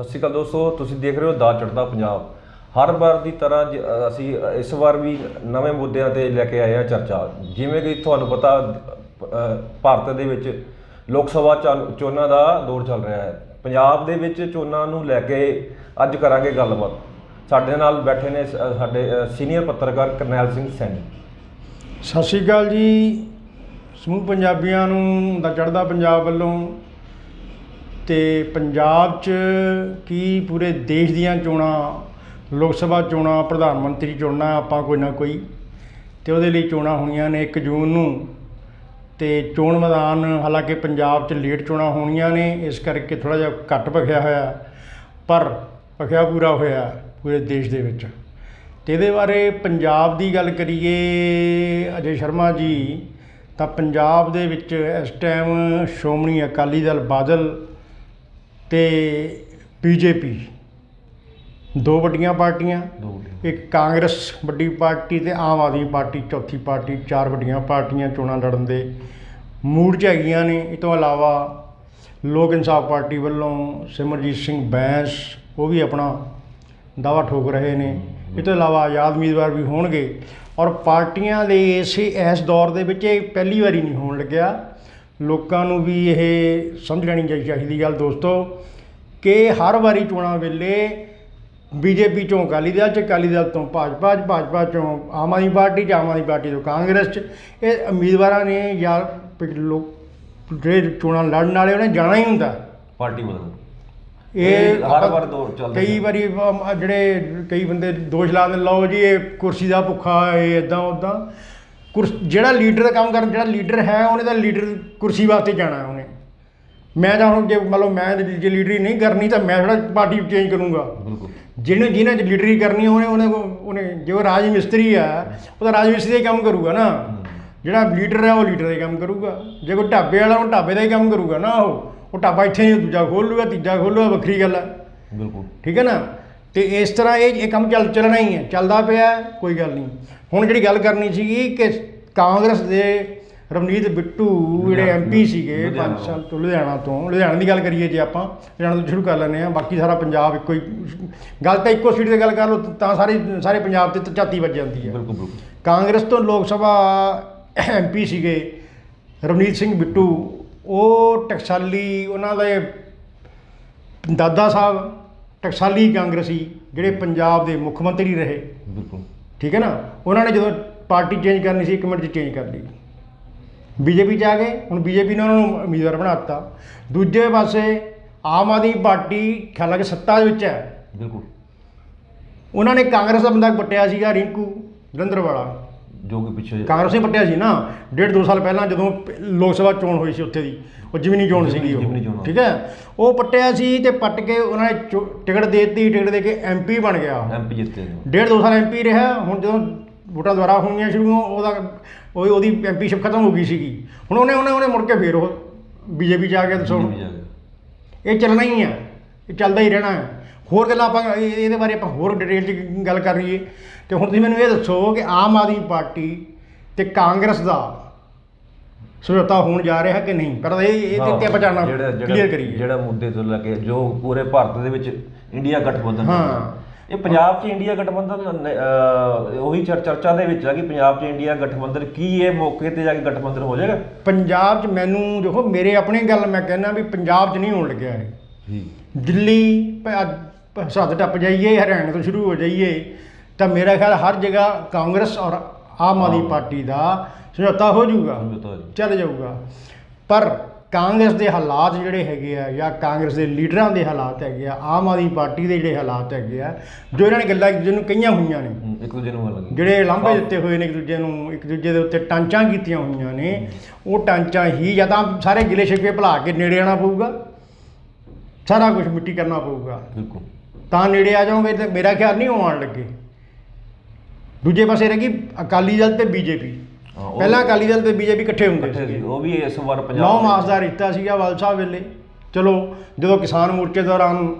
ਸਤਿ ਸ਼੍ਰੀ ਅਕਾਲ ਦੋਸਤੋ ਤੁਸੀਂ ਦੇਖ ਰਹੇ ਹੋ ਦਾ ਚੜਦਾ ਪੰਜਾਬ। ਹਰ ਵਾਰ ਦੀ ਤਰ੍ਹਾਂ ਜ- ਅ, ਅਸੀਂ ਇਸ ਵਾਰ ਵੀ ਨਵੇਂ ਮੁੱਦਿਆਂ ਤੇ ਲੈ ਕੇ ਆਏ ਹਾਂ ਚਰਚਾ। ਜਿਵੇਂ ਕਿ ਤੁਹਾਨੂੰ ਪਤਾ ਅ, ਭਾਰਤ ਦੇ ਵਿੱਚ ਲੋਕ ਸਭਾ ਚੋਣ- ਚੋਣਾਂ ਦਾ ਦੌਰ ਚੱਲ ਰਿਹਾ ਹੈ। ਪੰਜਾਬ ਦੇ ਵਿੱਚ ਚੋਣਾਂ ਨੂੰ ਲੈ ਕੇ ਅੱਜ ਕਰਾਂਗੇ ਗੱਲਬਾਤ। ਸਾਡੇ ਨਾਲ ਬੈਠੇ ਨੇ ਸ- ਸਾਡੇ ਸੀਨੀਅਰ ਪੱਤਰਕਾਰ ਕਰਨੈਲ ਸਿੰਘ ਸੈਣੀ। ਸਤਿ ਸ਼੍ਰੀ ਅਕਾਲ ਜੀ। ਸਮੂਹ ਪੰਜਾਬੀਆਂ ਨੂੰ ਦਾ ਚੜ੍ਹਦਾ ਪੰਜਾਬ ਵੱਲੋਂ ਤੇ ਪੰਜਾਬ 'ਚ ਕੀ ਪੂਰੇ ਦੇਸ਼ ਦੀਆਂ ਚੋਣਾਂ, ਲੋਕ ਸਭਾ ਚੋਣਾਂ, ਪ੍ਰਧਾਨ ਮੰਤਰੀ ਚੋਣਾਂ, ਆਪਾਂ ਕੋਈ ਨਾ ਕੋਈ ਤੇ ਉਹਦੇ ਲਈ ਚੋਣਾਂ ਹੋਣੀਆਂ ਨੇ 1 ਜੂਨ ਨੂੰ ਤੇ ਚੋਣ ਮੈਦਾਨ ਹਾਲਾਂਕਿ ਪੰਜਾਬ 'ਚ ਲੇਟ ਚੋਣਾਂ ਹੋਣੀਆਂ ਨੇ, ਇਸ ਕਰਕੇ ਥੋੜਾ ਜਿਹਾ ਘੱਟ ਭਖਿਆ ਹੋਇਆ, ਪਰ ਭਖਿਆ ਪੂਰਾ ਹੋਇਆ ਪੂਰੇ ਦੇਸ਼ ਦੇ ਵਿੱਚ। ਤੇ ਇਹਦੇ ਬਾਰੇ ਪੰਜਾਬ ਦੀ ਗੱਲ ਕਰੀਏ ਅਜੇ ਸ਼ਰਮਾ ਜੀ, ਤਾਂ ਪੰਜਾਬ ਦੇ ਵਿੱਚ ਇਸ ਟਾਈਮ ਸ਼੍ਰੋਮਣੀ ਅਕਾਲੀ ਦਲ ਬਾਦਲ ਤੇ ਬੀਜੇਪੀ। ਦੋ ਵੱਡੀਆਂ ਪਾਰਟੀਆਂ ਇੱਕ ਕਾਂਗਰਸ ਵੱਡੀ ਪਾਰਟੀ ਤੇ ਆਮ ਆਦਮੀ ਪਾਰਟੀ ਚੌਥੀ ਪਾਰਟੀ ਚਾਰ ਵੱਡੀਆਂ ਪਾਰਟੀਆਂ ਚੋਣਾਂ ਲੜਨ ਦੇ ਮੂਡ 'ਚ ਹੈਗੀਆਂ ਨੇ। ਇਹ ਤੋਂ ਇਲਾਵਾ ਲੋਕ ਇਨਸਾਫ ਪਾਰਟੀ ਵੱਲੋਂ ਸਿਮਰਜੀਤ ਸਿੰਘ ਬੈਂਸ ਉਹ ਵੀ ਆਪਣਾ ਦਾਵਾ ਠੋਕ ਰਹੇ ਨੇ। ਇਹ ਤੋਂ ਇਲਾਵਾ ਆਜ਼ਾਦ ਉਮੀਦਵਾਰ ਵੀ ਹੋਣਗੇ। ਔਰ ਪਾਰਟੀਆਂ ਦੇ ਇਸੇ ਇਸ ਦੌਰ ਦੇ ਵਿੱਚ ਇਹ ਪਹਿਲੀ ਵਾਰੀ ਨਹੀਂ ਹੋਣ ਲੱਗਿਆ। ਲੋਕਾਂ ਨੂੰ ਵੀ ਇਹ ਸਮਝ ਲੈਣੀ ਚਾਹੀ- ਚਾਹੀਦੀ ਗੱਲ ਦੋਸਤੋ ਕਿ ਹਰ ਵਾਰੀ ਚੋਣਾਂ ਵੇਲੇ ਬੀਜੇਪੀ ਚੋਂ ਅਕਾਲੀ ਦਲ ਚ ਅਕਾਲੀ ਦਲ ਤੋਂ ਭਾਜਪਾ ਚ ਭਾਜਪਾ ਚੋਂ ਆਮ ਆਦਮੀ ਪਾਰਟੀ ਚ ਆਮ ਆਦਮੀ ਪਾਰਟੀ ਤੋਂ ਕਾਂਗਰਸ ਚ। ਇਹ ਉਮੀਦਵਾਰਾਂ ਨੇ ਜਾਂ ਲੋਕ ਜਿਹੜੇ ਚੋਣਾਂ ਲੜਨ ਵਾਲੇ ਉਹਨੇ ਜਾਣਾ ਹੀ ਹੁੰਦਾ। ਪਾਰਟੀ ਬਦਲ ਇਹ ਹਰ ਵਾਰ ਦੌਰ ਚੱਲਦਾ ਕਈ। ਵਾਰੀ ਜਿਹੜੇ ਕਈ ਬੰਦੇ ਦੋਸ਼ ਲਾ ਦਿੰਦੇ ਲਓ ਜੀ ਇਹ ਕੁਰਸੀ ਦਾ ਭੁੱਖਾ ਇਹ ਇਦਾਂ ਉਦਾਂ ਕੁਰਸ ਜਿਹੜਾ ਲੀਡਰ ਦਾ ਕੰਮ ਕਰਨ ਜਿਹੜਾ ਲੀਡਰ ਹੈ ਉਹਨੇ ਤਾਂ ਲੀਡਰ ਕੁਰਸੀ ਵਾਸਤੇ ਜਾਣਾ ਉਹਨੇ। ਮੈਂ ਤਾਂ ਹੁਣ ਜੇ ਮੰਨ ਲਓ ਮੈਂ ਜੇ ਲੀਡਰੀ ਨਹੀਂ ਕਰਨੀ ਤਾਂ ਮੈਂ ਥੋੜਾ ਪਾਰਟੀ ਚੇਂਜ ਕਰੂੰਗਾ। ਜਿਹਨੇ ਜਿਹਨੇ ਚ ਲੀਡਰੀ ਕਰਨੀ ਉਹਨੇ ਉਹਨੇ ਉਹਨੇ ਜੇ ਉਹ ਰਾਜ ਮਿਸਤਰੀ ਆ ਉਹ ਤਾਂ ਰਾਜ ਮਿਸਤਰੀ ਦਾ ਹੀ ਕੰਮ ਕਰੂਗਾ ਨਾ। ਜਿਹੜਾ ਲੀਡਰ ਹੈ ਉਹ ਲੀਡਰ ਦਾ ਹੀ ਕੰਮ ਕਰੂਗਾ। ਜੇ ਕੋਈ ਢਾਬੇ ਵਾਲਾ ਉਹ ਢਾਬੇ ਦਾ ਹੀ ਕੰਮ ਕਰੂਗਾ ਨਾ ਉਹ। ਉਹ ਢਾਬਾ ਇੱਥੇ ਹੀ ਦੂਜਾ ਖੋਲ ਲੂਗਾ ਤੀਜਾ ਖੋਲ ਲੂਗਾ ਵੱਖਰੀ ਗੱਲ ਹੈ। ਬਿਲਕੁਲ। ਠੀਕ ਹੈ ਨਾ? ਤੇ ਇਸ ਤਰ੍ਹਾਂ ਇਹ ਇਹ ਕੰਮ ਚੱਲ ਚੱਲਣਾ ਹੀ ਹੈ ਚੱਲਦਾ ਪਿਆ ਕੋਈ ਗੱਲ ਨਹੀਂ। ਹੁਣ ਜਿਹੜੀ ਗੱਲ ਕਰਨੀ ਸੀਗੀ ਕਿ ਕਾਂਗਰਸ ਦੇ ਰਵਨੀਤ ਬਿੱਟੂ ਜਿਹੜੇ ਐਮਪੀ ਸੀਗੇ ਲੁਧਿਆਣਾ 5 ਸਾਲ ਤੋਂ ਲੁਧਿਆਣਾ ਤੋਂ ਲੁਧਿਆਣਾ ਦੀ ਗੱਲ ਕਰੀਏ ਜੇ ਆਪਾਂ ਲੁਧਿਆਣਾ ਤੋਂ ਸ਼ੁਰੂ ਕਰ ਲੈਂਦੇ ਆ ਬਾਕੀ ਸਾਰਾ ਪੰਜਾਬ ਇੱਕੋ ਹੀ ਗੱਲ ਤਾਂ ਇੱਕੋ ਸੀਟ ਤੇ ਗੱਲ ਕਰ ਲਓ ਤਾਂ ਸਾਰੇ ਸਾਰੇ ਪੰਜਾਬ ਤੇ ਝਾਤੀ ਵੱਜ ਜਾਂਦੀ ਹੈ। ਬਿਲਕੁਲ ਬਿਲਕੁਲ। ਕਾਂਗਰਸ ਤੋਂ ਲੋਕ ਸਭਾ ਐਮਪੀ ਸੀਗੇ ਰਵਨੀਤ ਸਿੰਘ ਬਿੱਟੂ ਉਹ ਟਕਸਾਲੀ ਉਹਨਾਂ ਦੇ ਦਾਦਾ ਸਾਹਿਬ ਟਕਸਾਲੀ ਕਾਂਗਰਸੀ ਜਿਹੜੇ ਪੰਜਾਬ ਦੇ ਮੁੱਖ ਮੰਤਰੀ ਰਹੇ ਬਿਲਕੁਲ। ਠੀਕ ਹੈ ਨਾ? ਉਹਨਾਂ ਨੇ ਜਦੋਂ ਪਾਰਟੀ ਚੇਂਜ ਕਰਨੀ ਸੀ ਇੱਕ ਮਿੰਟ 'ਚ ਚੇਂਜ ਕਰ ਲਈ। ਬੀਜੇਪੀ 'ਚ ਆ ਗਏ ਹੁਣ ਬੀਜੇਪੀ ਨੇ ਉਹਨਾਂ ਨੂੰ ਉਮੀਦਵਾਰ ਬਣਾ ਦਿੱਤਾ। ਦੂਜੇ ਪਾਸੇ ਆਮ ਆਦਮੀ ਪਾਰਟੀ ਖਿਆਲ ਕਿ ਸੱਤਾ ਦੇ ਵਿੱਚ ਹੈ। ਬਿਲਕੁਲ। ਉਹਨਾਂ ਨੇ ਕਾਂਗਰਸ ਦਾ ਬੰਦਾ ਪੱਟਿਆ ਸੀਗਾ ਰਿੰਕੂ ਜਲੰਧਰ ਵਾਲਾ ਜੋ ਕਿ ਪਿੱਛੇ ਕਾਂਗਰਸ ਨੇ ਪੱਟਿਆ ਸੀ ਨਾ ਡੇਢ ਦੋ ਸਾਲ ਪਹਿਲਾਂ ਜਦੋਂ ਪ- ਲੋਕ ਸਭਾ ਚੋਣ ਹੋਈ ਸੀ ਉੱਥੇ ਦੀ ਉਹ ਜਿਮਨੀ ਚੋਣ ਸੀਗੀ ਜਿਮਨੀ ਚੋਣ। ਉਹ ਠੀਕ ਹੈ ਉਹ ਪੱਟਿਆ ਸੀ ਤੇ ਪੱਟ ਕੇ ਉਹਨਾਂ ਨੇ ਚੋ- ਟਿਕਟ ਦੇ ਦਿੱਤੀ ਟਿਕਟ ਦੇ ਕੇ ਐਮਪੀ ਬਣ ਗਿਆ। ਐਮਪੀ ਜਿੱਤੇ ਨੇ। ਡੇਢ ਦੋ ਸਾਲ ਐਮਪੀ ਰਿਹਾ ਹੁਣ ਜਦੋਂ ਵੋਟਾਂ ਦੁਆਰਾ ਹੋਣੀਆਂ ਸ਼ੁਰੂ ਹੋ- ਉਹਦਾ ਉਹ ਉਹਦੀ ਐਮਪੀਸ਼ਿਪ ਖਤਮ ਹੋ ਗਈ ਸੀਗੀ ਹੁਣ ਉਹਨੇ ਉਹਨੇ ਉਹਨੇ ਮੁੜ ਕੇ ਫੇਰ ਉਹ ਬੀਜੇਪੀ ਜਾ ਕੇ ਦੱਸੋ BJP ਜਾ ਕੇ। ਇਹ ਚੱਲਣਾ ਹੀ ਹੈ ਇਹ ਚੱਲਦਾ ਹੀ ਰਹਿਣਾ ਹੈ ਹੋਰ ਗੱਲਾਂ ਆਪਾਂ ਇਹ- ਇਹਦੇ ਬਾਰੇ ਆਪਾਂ ਹੋਰ ਡਿਟੇਲ 'ਚ ਗੱਲ ਕਰ ਲਈਏ। ਤੇ ਹੁਣ ਤੁਸੀਂ ਮੈਨੂੰ ਇਹ ਦੱਸੋ ਕਿ ਆਮ ਆਦਮੀ ਪਾਰਟੀ ਤੇ ਕਾਂਗਰਸ ਦਾ ਸਮਝੌਤਾ ਹੋਣ ਜਾ ਰਿਹਾ ਕਿ ਨਹੀਂ? ਪਰ ਇਹ ਇਹ ਤੇ ਆਪਾਂ ਜਾਣਨਾ ਜਿਹੜਾ- ਜਿਹੜਾ- ਕਲੀਅਰ ਕਰੀਏ। ਜਿਹੜਾ ਮੁੱਦੇ ਤੋਂ ਲੈ ਕੇ ਜੋ ਪੂਰੇ ਭਾਰਤ ਦੇ ਵਿੱਚ ਇੰਡੀਆ ਗਠਬੰਧਨ ਹਾਂ। ਇਹ ਪੰਜਾਬ 'ਚ ਇੰਡੀਆ ਗਠਬੰਧਨ ਨ- ਅਹ, ਉਹੀ ਚਰ- ਚਰਚਾ ਦੇ ਵਿੱਚ ਆ ਕਿ ਪੰਜਾਬ 'ਚ ਇੰਡੀਆ ਗਠਬੰਧਨ ਕੀ ਇਹ ਮੌਕੇ ਤੇ ਜਾ ਕੇ ਗਠਬੰਧਨ ਹੋ ਜਾਏਗਾ? ਪੰਜਾਬ 'ਚ ਮੈਨੂੰ ਦੇਖੋ ਮੇਰੇ ਆਪਣੀ ਗੱਲ ਮੈਂ ਕਹਿੰਦਾ ਵੀ ਪੰਜਾਬ 'ਚ ਨਹੀਂ ਹੋਣ ਲੱਗਿਆ ਇਹ। ਦਿੱਲੀ ਪ- ਅੱਜ ਸਰਹੱਦ ਟੱਪ ਜਾਈਏ ਹਰਿਆਣਾ ਤੋਂ ਸ਼ੁਰੂ ਹੋ ਜਾਈਏ ਤਾਂ ਮੇਰਾ ਖਿਆਲ ਹਰ ਜਗ੍ਹਾ ਕਾਂਗਰਸ ਔਰ ਆਮ ਆਦਮੀ ਪਾਰਟੀ ਦਾ ਸਮਝੌਤਾ ਹੋ ਜਾਊਗਾ। ਚੱਲ ਜਾਊਗਾ। ਪਰ ਕਾਂਗਰਸ ਦੇ ਹਾਲਾਤ ਜਿਹੜੇ ਹੈਗੇ ਆ ਜਾਂ ਕਾਂਗਰਸ ਦੇ ਲੀਡਰਾਂ ਦੇ ਹਾਲਾਤ ਹੈਗੇ ਆ ਆਮ ਆਦਮੀ ਪਾਰਟੀ ਦੇ ਜਿਹੜੇ ਹਾਲਾਤ ਹੈਗੇ ਆ ਜੋ ਇਹਨਾਂ ਨੇ ਗੱਲਾਂ ਇੱਕ ਦੂਜੇ ਨੂੰ ਕਹੀਆਂ ਹੋਈਆਂ ਨੇ। ਇੱਕ ਦੂਜੇ ਨੂੰ ਜਿਹੜੇ ਲਾਂਭੇ ਦਿੱਤੇ ਹੋਏ ਨੇ ਇੱਕ ਦੂਜੇ ਨੂੰ ਇੱਕ ਦੂਜੇ ਦੇ ਉੱਤੇ ਟਾਂਚਾਂ ਕੀਤੀਆਂ ਹੋਈਆਂ ਨੇ ਉਹ ਟਾਂਚਾਂ ਹੀ ਜਾਂ ਤਾਂ ਸਾਰੇ ਗਿਲੇ ਸ਼ਿਕਵੇ ਭੁਲਾ ਕੇ ਨੇੜੇ ਆਉਣਾ ਪਊਗਾ। ਸਾਰਾ ਕੁਝ ਮਿੱਟੀ ਕਰਨਾ ਪਊਗਾ। ਬਿਲਕੁਲ। ਤਾਂ ਨੇੜੇ ਆ ਜਾਓਗੇ ਤੇ ਮੇਰਾ ਖਿਆਲ ਨਹੀਂ ਉਹ ਆਉਣ ਲੱਗੇ। ਦੂਜੇ ਪਾਸੇ ਰਹਿ ਗਈ ਅਕਾਲੀ ਦਲ ਤੇ ਬੀਜੇਪੀ। ਉਹ- ਪਹਿਲਾਂ ਅਕਾਲੀ ਦਲ ਤੇ ਬੀਜੇਪੀ ਇਕੱਠੇ ਹੁੰਦੇ ਸੀ ਸੀ ਉਹ ਵੀ ਇਸ ਵਾਰ ਪੰਜਾਬ 9 ਦੇ ਮਾਸ ਦਾ ਰਿਸ਼ਤਾ ਸੀਗਾ ਵਾਲ ਸਾਹਿਬ ਵੇਲੇ। ਚਲੋ ਜਦੋਂ ਕਿਸਾਨ ਮੋਰਚੇ ਦੌਰਾਨ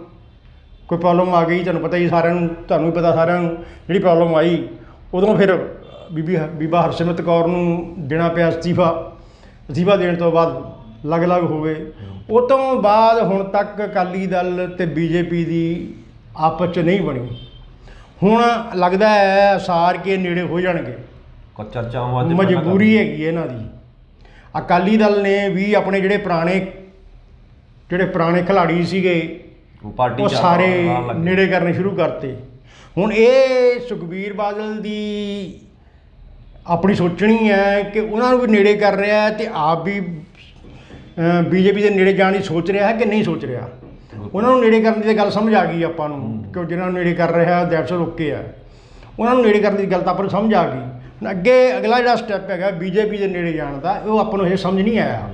ਕੋਈ ਪ੍ਰੋਬਲਮ ਆ ਗਈ ਤੁਹਾਨੂੰ ਪਤਾ ਹੀ ਸਾਰਿਆਂ ਨੂੰ ਤੁਹਾਨੂੰ ਵੀ ਪਤਾ ਸਾਰਿਆਂ ਨੂੰ ਜਿਹੜੀ ਪ੍ਰੋਬਲਮ ਆਈ ਉਦੋਂ ਫਿਰ ਬੀਬੀ ਹ- ਬੀਬਾ ਹਰਸਿਮਰਤ ਕੌਰ ਨੂੰ ਦੇਣਾ ਪਿਆ ਅਸਤੀਫਾ। ਅਸਤੀਫਾ ਦੇਣ ਤੋਂ ਬਾਅਦ ਅਲੱਗ-ਅਲੱਗ ਹੋ ਗਏ। ਉਹ ਤੋਂ ਬਾਅਦ ਹੁਣ ਤੱਕ ਅਕਾਲੀ ਦਲ ਤੇ ਬੀਜੇਪੀ ਦੀ ਆਪਸ ਚ ਨਹੀਂ ਬਣੀ। ਹੁਣ ਲੱਗਦਾ ਹੈ ਅਸਾਰ ਕੇ ਨੇੜੇ ਹੋ ਜਾਣਗੇ। ਕੋ ਚਰਚਾਵਾਂ ਅੱਜ ਮਜਬੂਰੀ ਹੈਗੀ ਇਹਨਾਂ ਦੀ। ਅਕਾਲੀ ਦਲ ਨੇ ਵੀ ਆਪਣੇ ਜਿਹੜੇ ਪੁਰਾਣੇ ਜਿਹੜੇ ਪੁਰਾਣੇ ਖਿਲਾੜੀ ਸੀਗੇ ਉਹ ਪਾਰਟੀ ਉਹ ਚ ਸਾਰੇ। ਨੇੜੇ ਕਰਨੇ ਸ਼ੁਰੂ ਕਰਤੇ। ਹੁਣ ਇਹ ਸੁਖਬੀਰ ਬਾਦਲ ਦੀ ਆਪਣੀ ਸੋਚਣੀ ਹੈ ਕਿ ਉਹਨਾਂ ਨੂੰ ਵੀ ਨੇੜੇ ਕਰ ਰਿਹਾ ਹੈ ਤੇ ਆਪ ਵੀ ਬੀਜੇਪੀ ਦੇ ਨੇੜੇ ਜਾਣ ਦੀ ਸੋਚ ਰਿਹਾ ਹੈ ਕਿ ਨਹੀਂ ਸੋਚ ਰਿਹਾ। ਉਹਨਾਂ ਨੂੰ ਨੇੜੇ ਕਰਨ ਦੀ ਤਾਂ ਗੱਲ ਸਮਝ ਆ ਗਈ ਆਪਾਂ ਨੂੰ ਕਿ ਜਿਹਨਾਂ ਨੂੰ ਨੇੜੇ ਕਰ ਰਿਹਾ ਦੈਟਸ ਓਕੇ ਆ। ਉਹਨਾਂ ਨੂੰ ਨੇੜੇ ਕਰਨ ਦੀ ਗੱਲ ਤਾਂ ਆਪਾਂ ਨੂੰ ਸਮਝ ਆ ਗਈ। ਅੱਗੇ ਅਗਲਾ ਜਿਹੜਾ ਸਟੈਪ ਹੈਗਾ ਬੀਜੇਪੀ ਦੇ ਨੇੜੇ ਜਾਣ ਦਾ ਉਹ ਆਪਾਂ ਨੂੰ ਇਹ ਸਮਝ ਨਹੀਂ ਆਇਆ।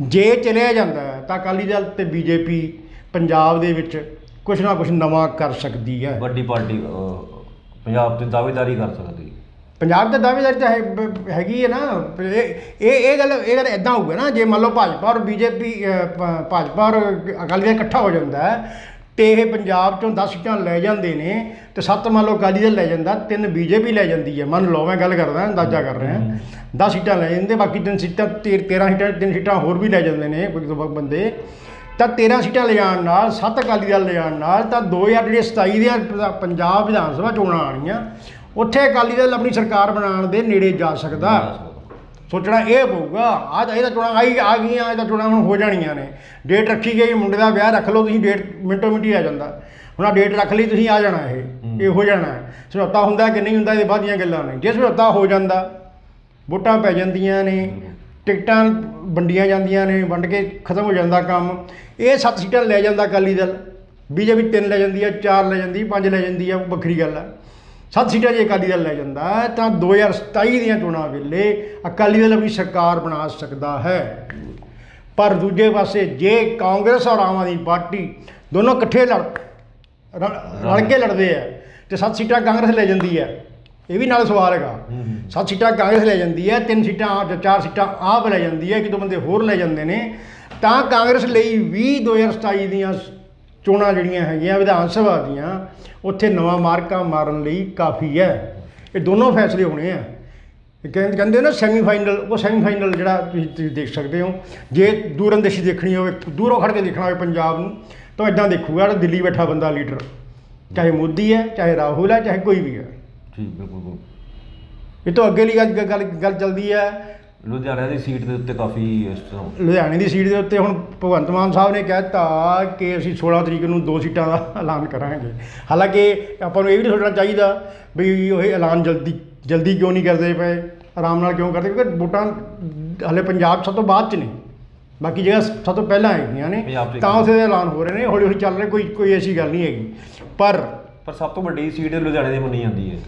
ਜੇ ਚਲਿਆ ਜਾਂਦਾ ਤਾਂ ਅਕਾਲੀ ਦਲ ਤੇ ਬੀਜੇਪੀ ਪੰਜਾਬ ਦੇ ਵਿੱਚ ਕੁਝ ਨਾ ਕੁਝ ਨਵਾਂ ਕਰ ਸਕਦੀ ਹੈ। ਵੱਡੀ ਪਾਰਟੀ ਪੰਜਾਬ ਤੇ ਦਾਅਵੇਦਾਰੀ ਕਰ ਸਕਦੀ ਹੈ। ਪੰਜਾਬ ਦਾ ਦਾਅਵੇਦਾਰੀ ਤਾਂ ਹੈ- ਬ- ਹੈਗੀ ਹੈ ਨਾ। ਇਹ ਇਹ ਇਹ ਗੱਲ ਇਹ ਗੱਲ ਇਦਾਂ ਹੋਊਗਾ ਨਾ ਜੇ ਮੰਨ ਲਓ ਭਾਜਪਾ ਔਰ ਬੀਜੇਪੀ ਭਾਜਪਾ ਔਰ ਅਕਾਲੀ ਦਲ ਇਕੱਠਾ ਹੋ ਜਾਂਦਾ ਹੈ ਤੇ ਇਹ ਪੰਜਾਬ ਚੋਂ 10 ਸੀਟਾਂ ਲੈ ਜਾਂਦੇ ਨੇ ਤੇ ਸੱਤ ਮੰਨ ਲਓ ਅਕਾਲੀ ਦਲ ਲੈ ਜਾਂਦਾ ਤਿੰਨ ਬੀਜੇਪੀ ਲੈ ਜਾਂਦੀ ਹੈ। ਮੰਨ ਲਓ ਮੈਂ ਗੱਲ ਕਰਦਾ ਅੰਦਾਜ਼ਾ ਕਰ ਰਿਹਾ। 10 ਸੀਟਾਂ ਲੈ ਜਾਂਦੇ ਬਾਕੀ ਤਿੰਨ ਸੀਟਾਂ 13 ਸੀਟਾਂ ਤਿੰਨ ਸੀਟਾਂ ਹੋਰ ਵੀ ਲੈ ਜਾਂਦੇ ਨੇ ਕੋਈ ਦੋ ਬੰਦੇ। ਤਾਂ 13 ਸੀਟਾਂ ਲਿਜਾਣ ਨਾਲ ਸੱਤ ਅਕਾਲੀ ਦਲ ਲਿਜਾਣ ਨਾਲ ਤਾਂ 2027 ਦੀਆਂ ਪ- ਪੰਜਾਬ ਵਿਧਾਨ ਸਭਾ ਚੋਣਾਂ ਆਣੀਆਂ ਉੱਥੇ ਅਕਾਲੀ ਦਲ ਆਪਣੀ ਸਰਕਾਰ ਬਣਾਉਣ ਦੇ ਨੇੜੇ ਜਾ ਸਕਦਾ। ਸੋਚਣਾ ਇਹ ਪਊਗਾ ਆ ਤਾਂ ਇਹਦਾ ਚੋਣਾਂ ਆਈ ਆ ਗਈਆਂ ਇਹਦਾ ਚੋਣਾਂ ਹੁਣ ਹੋ ਜਾਣੀਆਂ ਨੇ। ਡੇਟ ਰੱਖੀ ਗਈ ਮੁੰਡੇ ਦਾ ਵਿਆਹ ਰੱਖ ਲਓ ਤੁਸੀਂ ਡੇਟ ਮਿੰਟੋ ਮਿੰਟੀ ਆ ਜਾਂਦਾ। ਹੁਣ ਆ ਡੇਟ ਰੱਖ ਲਈ ਤੁਸੀਂ ਆ ਜਾਣਾ ਇਹ ਇਹ ਹੋ ਜਾਣਾ। ਸਮਝੌਤਾ ਹੁੰਦਾ ਕਿ ਨਹੀਂ ਹੁੰਦਾ ਇਹਦੇ ਬਾਅਦ ਦੀਆਂ ਗੱਲਾਂ ਨੇ। ਜੇ ਸਮਝੌਤਾ ਹੋ ਜਾਂਦਾ ਵੋਟਾਂ ਪੈ ਜਾਂਦੀਆਂ ਨੇ ਟਿਕਟਾਂ ਵੰਡੀਆਂ ਜਾਂਦੀਆਂ ਨੇ ਵੰਡ ਕੇ ਖਤਮ ਹੋ ਜਾਂਦਾ ਕੰਮ। ਇਹ ਸੱਤ ਸੀਟਾਂ ਲੈ ਜਾਂਦਾ ਅਕਾਲੀ ਦਲ। ਬੀਜੇਪੀ ਤਿੰਨ ਲੈ ਜਾਂਦੀ ਹੈ ਚਾਰ ਲੈ ਜਾਂਦੀ ਪੰਜ ਲੈ ਜਾਂਦੀ ਉਹ ਵੱਖਰੀ ਗੱਲ ਹੈ ਸੱਤ ਸੀਟਾਂ ਜੇ ਅਕਾਲੀ ਦਲ ਲੈ ਜਾਂਦਾ ਤਾਂ 2027 ਦੀਆਂ ਚੋਣਾਂ ਵੇਲੇ ਅਕਾਲੀ ਦਲ ਆਪਣੀ ਸਰਕਾਰ ਬਣਾ ਸਕਦਾ ਹੈ। ਪਰ ਦੂਜੇ ਪਾਸੇ ਜੇ ਕਾਂਗਰਸ ਔਰ ਆਮ ਆਦਮੀ ਪਾਰਟੀ ਦੋਨੋਂ ਇਕੱਠੇ ਲੜ ਰਲ ਕੇ ਲੜਦੇ ਆ ਤੇ ਸੱਤ ਸੀਟਾਂ ਕਾਂਗਰਸ ਲੈ ਜਾਂਦੀ ਹੈ। ਇਹ ਵੀ ਨਾਲ ਸਵਾਲ ਹੈਗਾ। ਸੱਤ ਸੀਟਾਂ ਕਾਂਗਰਸ ਲੈ ਜਾਂਦੀ ਹੈ ਤਿੰਨ ਸੀਟਾਂ ਜਾਂ ਚਾਰ ਸੀਟਾਂ ਆਪ ਲੈ ਜਾਂਦੀ ਹੈ ਇੱਕ ਦੋ ਬੰਦੇ ਹੋਰ ਲੈ ਜਾਂਦੇ ਨੇ। ਤਾਂ ਕਾਂਗਰਸ ਲਈ ਵੀ 2027 ਦੀਆਂ ਚੋਣਾਂ ਜਿਹੜੀਆਂ ਹੈਗੀਆਂ ਵਿਧਾਨ ਸਭਾ ਦੀਆਂ ਉੱਥੇ ਨਵਾਂ ਮਾਰਕਾ ਮਾਰਨ ਲਈ ਕਾਫੀ ਹੈ। ਇਹ ਦੋਨੋਂ ਫੈਸਲੇ ਹੋਣੇ ਆ। ਕਹਿੰਦੇ ਕਹਿੰਦੇ ਨਾ ਸੈਮੀਫਾਈਨਲ ਉਹ ਸੈਮੀਫਾਈਨਲ ਜਿਹੜਾ ਤੁਸੀਂ ਤੁਸੀਂ ਦੇਖ ਸਕਦੇ ਹੋ। ਜੇ ਦੂਰਅੰਦੇਸ਼ੀ ਦੇਖਣੀ ਹੋਵੇ ਦੂਰੋਂ ਖੜ ਕੇ ਦੇਖਣਾ ਹੋਵੇ ਪੰਜਾਬ ਨੂੰ ਤਾਂ ਇਦਾਂ ਦੇਖੂਗਾ ਜਿਹੜਾ ਦਿੱਲੀ ਬੈਠਾ ਬੰਦਾ ਲੀਡਰ ਚਾਹੇ ਮੋਦੀ ਹੈ ਚਾਹੇ ਰਾਹੁਲ ਹੈ ਚਾਹੇ ਕੋਈ ਵੀ ਹੈ। ਠੀਕ ਬਿਲਕੁਲ। ਇਹ ਤੋਂ ਅੱਗੇ ਲਈ ਗੱਲ ਗੱਲ ਚੱਲਦੀ ਹੈ। ਲੁਧਿਆਣਾ ਦੀ ਸੀਟ ਦੇ ਉੱਤੇ ਕਾਫੀ ਇਸ ਤਰ੍ਹਾਂ ਲੁਧਿਆਣੇ ਦੀ ਸੀਟ ਦੇ ਉੱਤੇ ਹੁਣ ਭਗਵੰਤ ਮਾਨ ਸਾਹਿਬ ਨੇ ਕਹਿਤਾ ਕਿ ਅਸੀਂ 16 ਤਰੀਕ ਨੂੰ ਦੋ ਸੀਟਾਂ ਦਾ ਐਲਾਨ ਕਰਾਂਗੇ। ਹਾਲਾਂਕਿ ਆਪਾਂ ਨੂੰ ਇਹ ਵੀ ਨਹੀਂ ਸੋਚਣਾ ਚਾਹੀਦਾ ਵੀ ਉਹ ਐਲਾਨ ਜਲਦੀ ਜਲਦੀ ਕਿਉਂ ਨਹੀਂ ਕਰਦੇ ਪਏ ਆਰਾਮ ਨਾਲ ਕਿਉਂ ਕਰਦੇ ਕਿਉਂਕਿ ਵੋਟਾਂ ਹਲੇ ਪੰਜਾਬ ਸਭ ਤੋਂ ਬਾਅਦ ਚ ਨੇ। ਬਾਕੀ ਜਗ੍ਹਾ ਸਭ ਤੋਂ ਪਹਿਲਾਂ ਹੈਗੀਆਂ ਨੇ ਤਾਂ ਉੱਥੇ ਦੇ ਐਲਾਨ ਹੋ ਰਹੇ ਨੇ ਹੌਲੀ ਹੌਲੀ ਚੱਲ ਰਹੇ ਕੋਈ ਕੋਈ ਐਸੀ ਗੱਲ ਨਹੀਂ ਹੈਗੀ। ਪਰ ਪਰ ਸਭ ਤੋਂ ਵੱਡੀ ਸੀਟ ਲੁਧਿਆਣੇ ਦੀ ਮੰਨੀ ਜਾਂਦੀ ਹੈ।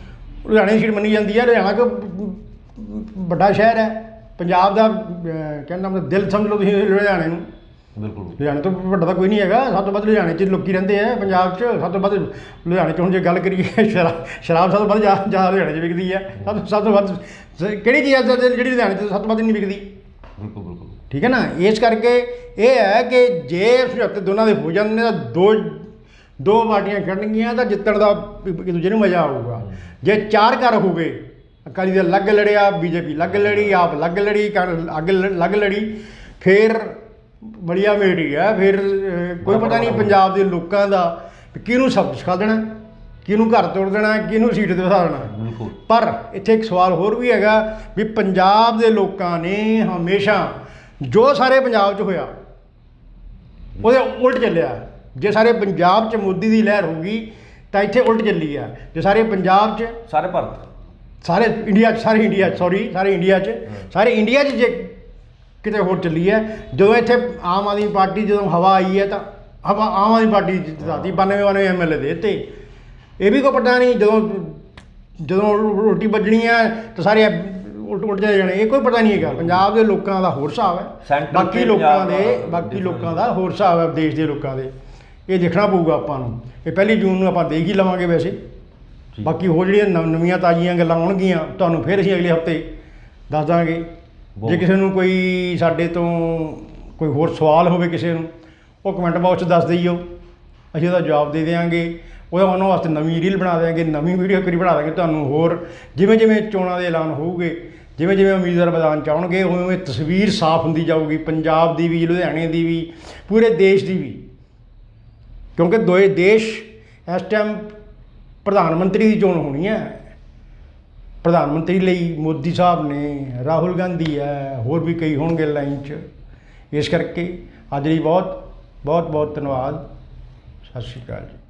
ਲੁਧਿਆਣੇ ਦੀ ਸੀਟ ਮੰਨੀ ਜਾਂਦੀ ਹੈ ਲੁਧਿਆਣਾ ਕੋ ਵੱਡਾ ਸ਼ਹਿਰ ਹੈ। ਪੰਜਾਬ ਦਾ ਅਹ, ਕਹਿੰਦਾ ਮਤਲਬ ਦਿਲ ਸਮਝ ਲਓ ਤੁਸੀਂ ਲੁਧਿਆਣੇ ਨੂੰ। ਬਿਲਕੁਲ। ਲੁਧਿਆਣੇ ਤੋਂ ਵੱਡਾ ਤਾਂ ਕੋਈ ਨਹੀਂ ਹੈਗਾ ਸਭ ਤੋਂ ਵੱਧ ਲੁਧਿਆਣੇ 'ਚ ਲੋਕੀ ਰਹਿੰਦੇ ਆ ਪੰਜਾਬ 'ਚ ਸਭ ਤੋਂ ਵੱਧ ਲੁਧਿਆਣੇ 'ਚ ਹੁਣ ਜੇ ਗੱਲ ਕਰੀਏ ਸ਼ਰਾਬ ਸ਼ਰਾਬ ਸਭ ਤੋਂ ਵੱਧ ਜ਼ਿਆਦਾ ਜ਼ਿਆਦਾ ਲੁਧਿਆਣੇ 'ਚ ਵਿਕਦੀ ਹੈ ਸਭ ਤੋਂ ਸਭ ਤੋਂ ਵੱਧ ਸ- ਕਿਹੜੀ ਚੀਜ਼ ਹੈ ਜਿਹੜੀ ਲੁਧਿਆਣੇ 'ਚ ਸਭ ਤੋਂ ਵੱਧ ਨਹੀਂ ਵਿਕਦੀ? ਬਿਲਕੁਲ ਬਿਲਕੁਲ। ਠੀਕ ਹੈ ਨਾ? ਇਸ ਕਰਕੇ ਇਹ ਹੈ ਕਿ ਜੇ ਸਮਝੌਤੇ ਦੋਨਾਂ ਦੇ ਹੋ ਜਾਂਦੇ ਨੇ ਤਾਂ ਦੋ ਦੋ ਪਾਰਟੀਆਂ ਖੜਨਗੀਆਂ ਤਾਂ ਜਿੱਤਣ ਦਾ ਇੱਕ ਦੂਜੇ ਨੂੰ ਮਜ਼ਾ ਆਊਗਾ। ਜੇ ਚਾਰ ਘਰ ਹੋ ਗਏ ਅਕਾਲੀ ਦਲ ਲੱਗ ਲੜਿਆ ਬੀਜੇਪੀ ਲੱਗ ਲੜੀ ਆਪ ਲੱਗ ਲੜੀ ਕਾਂਗਰਸ ਅੱਗ ਲੱਗ ਲੜੀ ਫਿਰ ਬੜੀਆ ਮੇੜੀ ਹੈ ਫਿਰ ਕੋਈ ਪਤਾ ਨਹੀਂ ਪੰਜਾਬ ਦੇ ਲੋਕਾਂ ਦਾ ਕਿਹਨੂੰ ਸਬਕ ਸਿਖਾ ਦੇਣਾ ਕਿਹਨੂੰ ਘਰ ਤੋੜ ਦੇਣਾ ਕਿਹਨੂੰ ਸੀਟ ਤੇ ਬਿਠਾ ਦੇਣਾ। ਪਰ ਇੱਥੇ ਇੱਕ ਸਵਾਲ ਹੋਰ ਵੀ ਹੈਗਾ ਵੀ ਪੰਜਾਬ ਦੇ ਲੋਕਾਂ ਨੇ ਹਮੇਸ਼ਾ ਜੋ ਸਾਰੇ ਪੰਜਾਬ 'ਚ ਹੋਇਆ ਉਹਦੇ ਉਲਟ ਚੱਲਿਆ। ਜੇ ਸਾਰੇ ਪੰਜਾਬ 'ਚ ਮੋਦੀ ਦੀ ਲਹਿਰ ਹੋਊਗੀ ਤਾਂ ਇੱਥੇ ਉਲਟ ਚੱਲੀ ਆ। ਜੇ ਸਾਰੇ ਪੰਜਾਬ 'ਚ ਸਾਰੇ ਭਾਰਤ। ਸਾਰੇ ਇੰਡੀਆ 'ਚ ਸਾਰੇ ਇੰਡੀਆ 'ਚ ਸੌਰੀ ਸਾਰੇ ਇੰਡੀਆ 'ਚ। ਸਾਰੇ ਇੰਡੀਆ 'ਚ ਜੇ ਕਿਤੇ ਹੋਰ ਚੱਲੀ ਹੈ ਜਦੋਂ ਇੱਥੇ ਆਮ ਆਦਮੀ ਪਾਰਟੀ ਜਦੋਂ ਹਵਾ ਆਈ ਹੈ ਤਾਂ ਹਵਾ ਆਮ ਆਦਮੀ ਪਾਰਟੀ ਜਿੱਤਾਦੀ 92 92 ਐਮਐਲਏ ਦੇ ਤੇ ਇਹ ਵੀ ਕੋਈ ਪਤਾ ਨਹੀਂ ਜਦੋਂ ਜਦੋਂ ਰੋਟੀ ਵੱਜਣੀ ਹੈ ਤਾਂ ਸਾਰੇ ਉਲਟ ਉਲਟ ਜਾਣੇ ਇਹ ਕੋਈ ਪਤਾ ਨਹੀਂ ਹੈਗਾ। ਪੰਜਾਬ ਦੇ ਲੋਕਾਂ ਦਾ ਹੋਰ ਹਿਸਾਬ ਹੈ। ਬਾਕੀ ਲੋਕਾਂ ਦੇ ਬਾਕੀ ਲੋਕਾਂ ਦਾ ਹੋਰ ਹਿਸਾਬ ਹੈ ਦੇਸ਼ ਦੇ ਲੋਕਾਂ ਦੇ। ਇਹ ਦੇਖਣਾ ਪਊਗਾ ਆਪਾਂ ਨੂੰ। ਇਹ ਪਹਿਲੀ ਜੂਨ ਨੂੰ ਆਪਾਂ ਦੇਖ ਹੀ ਲਵਾਂਗੇ ਵੈਸੇ। ਬਾਕੀ ਹੋਰ ਜਿਹੜੀਆਂ ਨਵ- ਨਵੀਆਂ ਤਾਜ਼ੀਆਂ ਗੱਲਾਂ ਆਉਣਗੀਆਂ ਤੁਹਾਨੂੰ ਫਿਰ ਅਸੀਂ ਅਗਲੇ ਹਫ਼ਤੇ ਦੱਸ ਦਾਂਗੇ। ਜੇ। ਕਿਸੇ ਨੂੰ ਕੋਈ ਸਾਡੇ ਤੋਂ ਕੋਈ ਹੋਰ ਸਵਾਲ ਹੋਵੇ ਕਿਸੇ ਨੂੰ ਉਹ ਕਮੈਂਟ ਬਾਕਸ 'ਚ ਦੱਸ ਦਈਓ। ਅਸੀਂ ਉਹਦਾ ਜਵਾਬ ਦੇ ਦੇਵਾਂਗੇ ਉਹਦਾ ਉਹਨਾਂ ਵਾਸਤੇ ਨਵੀਂ ਰੀਲ ਬਣਾ ਦੇਵਾਂਗੇ ਨਵੀਂ ਵੀਡੀਓ ਕਰੀ ਬਣਾ ਦਾਂਗੇ ਤੁਹਾਨੂੰ ਹੋਰ। ਜਿਵੇਂ ਜਿਵੇਂ ਚੋਣਾਂ ਦੇ ਐਲਾਨ ਹੋਊਗੇ ਜਿਵੇਂ ਜਿਵੇਂ ਉਮੀਦਵਾਰ ਮੈਦਾਨ ਚ ਆਉਣਗੇ ਉਵੇਂ ਉਵੇਂ ਤਸਵੀਰ ਸਾਫ਼ ਹੁੰਦੀ ਜਾਊਗੀ। ਪੰਜਾਬ ਦੀ ਵੀ ਲੁਧਿਆਣੇ ਦੀ ਵੀ ਪੂਰੇ ਦੇਸ਼ ਦੀ ਵੀ। ਕਿਉਂਕਿ ਦੋਏ ਦੇਸ਼ ਇਸ ਟਾਈਮ ਪ੍ਰਧਾਨ ਮੰਤਰੀ ਦੀ ਚੋਣ ਹੋਣੀ ਹੈ। ਪ੍ਰਧਾਨ ਮੰਤਰੀ ਲਈ ਮੋਦੀ ਸਾਹਿਬ ਨੇ, ਰਾਹੁਲ ਗਾਂਧੀ ਹੈ, ਹੋਰ ਵੀ ਕਈ ਹੋਣਗੇ ਲਾਈਨ 'ਚ। ਇਸ ਕਰਕੇ ਅੱਜ ਲਈ ਬਹੁਤ ਬਹੁਤ ਬਹੁਤ ਧੰਨਵਾਦ। ਸਤਿ ਸ਼੍ਰੀ ਅਕਾਲ ਜੀ।